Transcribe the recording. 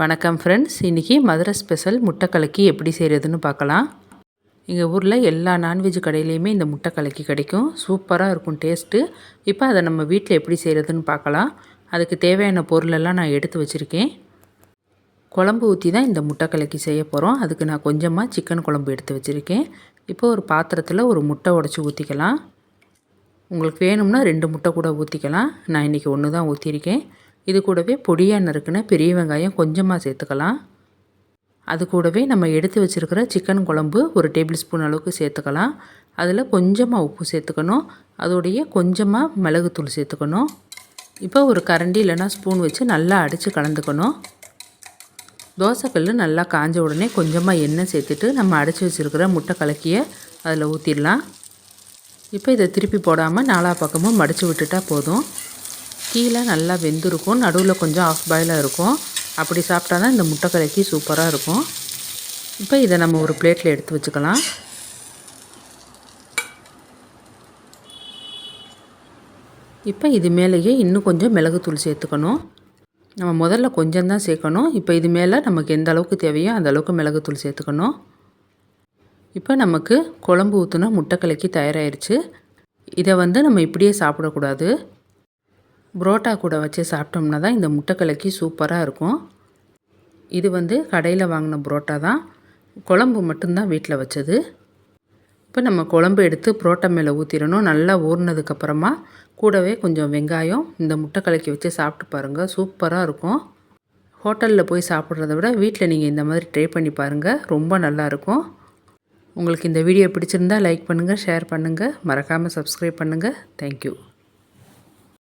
வணக்கம் ஃப்ரெண்ட்ஸ் இன்றைக்கி மதுரை ஸ்பெஷல் முட்டை கலக்கி எப்படி செய்கிறதுன்னு பார்க்கலாம். எங்கள் ஊரில் எல்லா நான்வெஜ் கடையிலையுமே இந்த முட்டை கலக்கி கிடைக்கும். சூப்பராக இருக்கும் டேஸ்ட்டு இப்போ அதை நம்ம வீட்டில் எப்படி செய்கிறதுன்னு பார்க்கலாம். அதுக்கு தேவையான பொருளெல்லாம் நான் எடுத்து வச்சுருக்கேன். குழம்பு ஊற்றி தான் இந்த முட்டை கலக்கி செய்ய போகிறோம் அதுக்கு நான் கொஞ்சமாக சிக்கன் குழம்பு எடுத்து வச்சுருக்கேன். இப்போ ஒரு பாத்திரத்தில் ஒரு முட்டை உடச்சி ஊற்றிக்கலாம் உங்களுக்கு வேணும்னா ரெண்டு முட்டை கூட ஊற்றிக்கலாம் நான் இன்றைக்கி ஒன்று தான் ஊற்றிருக்கேன் இது கூடவே பொடியாக நறுக்குன பெரிய வெங்காயம் கொஞ்சமாக சேர்த்துக்கலாம். அது கூடவே நம்ம எடுத்து வச்சுருக்கிற சிக்கன் குழம்பு ஒரு டேபிள் ஸ்பூன் அளவுக்கு சேர்த்துக்கலாம். அதில் கொஞ்சமாக உப்பு சேர்த்துக்கணும். அதோடைய கொஞ்சமாக மிளகுத்தூள் சேர்த்துக்கணும். இப்போ ஒரு கரண்டி இல்லைனா ஸ்பூன் வச்சு நல்லா அடித்து கலந்துக்கணும். தோசைக்கல் நல்லா காஞ்ச உடனே கொஞ்சமாக எண்ணெய் சேர்த்துட்டு நம்ம அடைச்சி வச்சுருக்கிற முட்டை கலக்கியை அதில் ஊற்றிடலாம் இப்போ இதை திருப்பி போடாமல் நாலா பக்கமும் மடித்து விட்டுட்டால் போதும். கீழே நல்லா வெந்திருக்கும். நடுவில் கொஞ்சம் ஆஃப் பாயிலாக இருக்கும். அப்படி சாப்பிட்டா தான் இந்த முட்டை கலக்கி சூப்பராக இருக்கும். இப்போ இதை நம்ம ஒரு பிளேட்டில் எடுத்து வச்சுக்கலாம். இப்போ இது மேலேயே இன்னும் கொஞ்சம் மிளகுத்தூள் சேர்த்துக்கணும். நம்ம முதல்ல கொஞ்சம் தான் சேர்க்கணும். இப்போ இது மேலே நமக்கு எந்த அளவுக்கு தேவையோ அந்த அளவுக்கு மிளகுத்தூள் சேர்த்துக்கணும். இப்போ நமக்கு குழம்பு ஊற்றுனா முட்டை கலக்கி தயாராகிடுச்சு இதை வந்து நம்ம இப்படியே சாப்பிடக்கூடாது. புரோட்டா கூட வச்சு சாப்பிட்டோம்னா தான் இந்த முட்டை கலக்கி சூப்பராக இருக்கும். இது வந்து கடையில் வாங்கின புரோட்டா தான். குழம்பு மட்டும்தான் வீட்டில் வச்சது. இப்போ நம்ம குழம்பு எடுத்து புரோட்டா மேலே ஊற்றிடணும் நல்லா ஊறினதுக்கப்புறமா கூடவே கொஞ்சம் வெங்காயம் இந்த முட்டை கலக்கி வச்சு சாப்பிட்டு பாருங்கள் சூப்பராக இருக்கும். ஹோட்டலில் போய் சாப்பிட்றத விட வீட்டில் நீங்கள் இந்த மாதிரி ட்ரை பண்ணி பாருங்கள் ரொம்ப நல்லாயிருக்கும் உங்களுக்கு இந்த வீடியோ பிடிச்சிருந்தால் லைக் பண்ணுங்கள் ஷேர் பண்ணுங்கள் மறக்காமல் சப்ஸ்கிரைப் பண்ணுங்கள் தேங்க்யூ